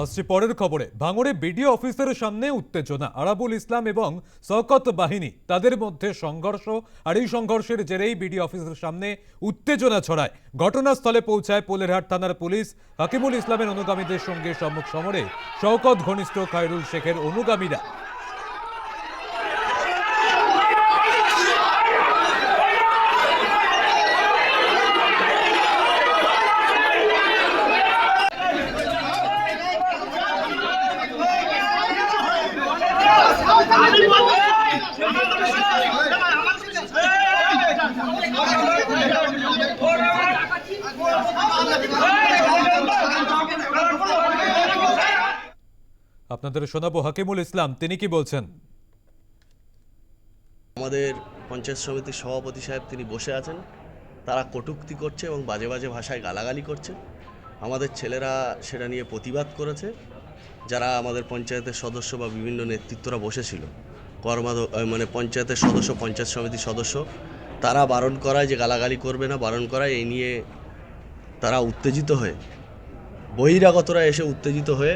আসছি পরের খবরে। ভাঙড়ে বিডিও অফিসের সামনে উত্তেজনা, আরাবুল ইসলাম এবং শওকত বাহিনী, তাদের মধ্যে সংঘর্ষ আর এই সংঘর্ষের জেরেই বিডিও অফিসের সামনে উত্তেজনা ছড়ায়। ঘটনাস্থলে পৌঁছায় পোলেরহাট থানার পুলিশ। হাকিমুল ইসলামের অনুগামীদের সঙ্গে সম্মুখ সমরে শওকত ঘনিষ্ঠ খায়রুল শেখের অনুগামীরা। আপনাদের শোনাবো হাকিমুল ইসলাম, তিনি কি বলছেন? আমাদের পঞ্চায়েত সমিতির সভাপতি সাহেব তিনি বসে আছেন। তারা কটূক্তি করছে এবং বাজে বাজে ভাষায় গালাগালি করছে। আমাদের ছেলেরা সেটা নিয়ে প্রতিবাদ করেছে। যারা আমাদের পঞ্চায়েতের সদস্য বা বিভিন্ন নেতৃত্বরা বসেছিল কর্মা মানে পঞ্চায়েতের সদস্য, পঞ্চায়েত সমিতির সদস্য, তারা বারণ করায় যে গালাগালি করবে না, বারণ করায় এই নিয়ে তারা উত্তেজিত হয়ে, বহিরাগতরা এসে উত্তেজিত হয়ে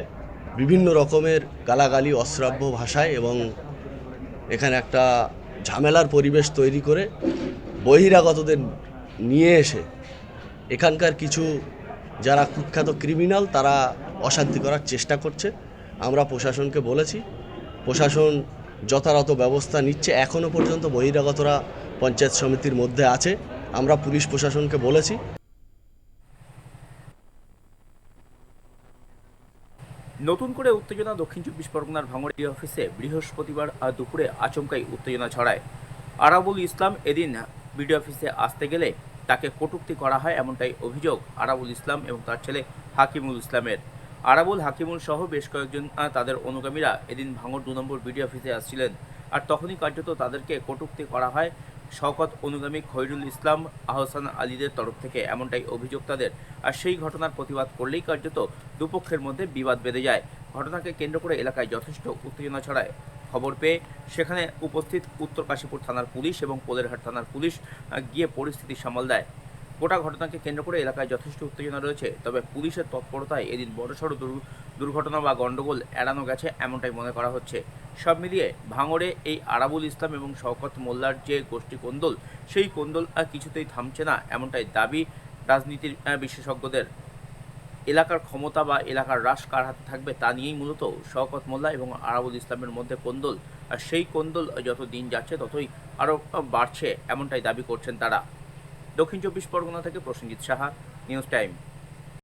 বিভিন্ন রকমের গালাগালি, অশ্রাব্য ভাষায় এবং এখানে একটা ঝামেলার পরিবেশ তৈরি করে বহিরাগতদের নিয়ে এসে এখানকার কিছু যারা কুখ্যাত ক্রিমিনাল, তারা অশান্তি করার চেষ্টা করছে। আমরা প্রশাসনকে বলেছি, প্রশাসন যথাযথ ব্যবস্থা নিচ্ছে। এখনও পর্যন্ত বহিরাগতরা পঞ্চায়েত সমিতির মধ্যে আছে। আমরা পুলিশ প্রশাসনকে বলেছি। নতুন করে উত্তেজনা দক্ষিণ চব্বিশ পরগনার ভাঙড়ি অফিসে বৃহস্পতিবার দুপুরে আচমকাই উত্তেজনা ছড়ায়। আরাবুল ইসলাম এদিন বিডি অফিসে আসতে গেলে তাকে কটূক্তি করা হয় এমনটাই অভিযোগ আরাবুল ইসলাম এবং তার ছেলে হাকিমুল ইসলামের। আরাবুল, হাকিমুল সহ বেশ কয়েকজন তাদের অনুগামীরা এদিন ভাঙড় দু নম্বর বিডি অফিসে আসছিলেন। আর তখনই কার্যত তাদেরকে কটূক্তি করা হয় শওকত অনুগামী খৈরুল ইসলাম আহসান আলীদের তরফ থেকে এমনটাই অভিযোগ তাদের। আর সেই ঘটনার প্রতিবাদ করলেই কার্যত দুপক্ষের মধ্যে বিবাদ বেঁধে যায়। ঘটনাকে কেন্দ্র করে এলাকায় যথেষ্ট উত্তেজনা ছড়ায়। খবর পেয়ে সেখানে উপস্থিত উত্তর কাশীপুর থানার পুলিশ এবং কোলেরহাট থানার পুলিশ গিয়ে পরিস্থিতি সামাল দেয়। গোটা ঘটনাকে কেন্দ্র করে এলাকায় যথেষ্ট উত্তেজনা রয়েছে, তবে পুলিশের তৎপরতায় এদিন বড়সড় দুর- দুর্ঘটনা বা গণ্ডগোল এড়ানো গেছে এমনটাই মনে করা হচ্ছে। সব মিলিয়ে ভাঙড়ে এই আরাবুল ইসলাম এবং শওকত মোল্লার যে গোষ্ঠী কোন্দল, সেই কোন্দল আর কিছুতেই থামছে না এমনটাই দাবি রাজনীতির বিশেষজ্ঞদের। এলাকার ক্ষমতা বা এলাকার হ্রাস কার হাতে থাকবে তা নিয়েই মূলত শওকত মোল্লা এবং আরাবুল ইসলামের মধ্যে কোন্দল, আর সেই কোন্দল যত দিন যাচ্ছে ততই আরও বাড়ছে এমনটাই দাবি করছেন তারা। দক্ষিণ চব্বিশ পরগনা থেকে প্রসেনজিৎ সাহা নিউজ টাইম।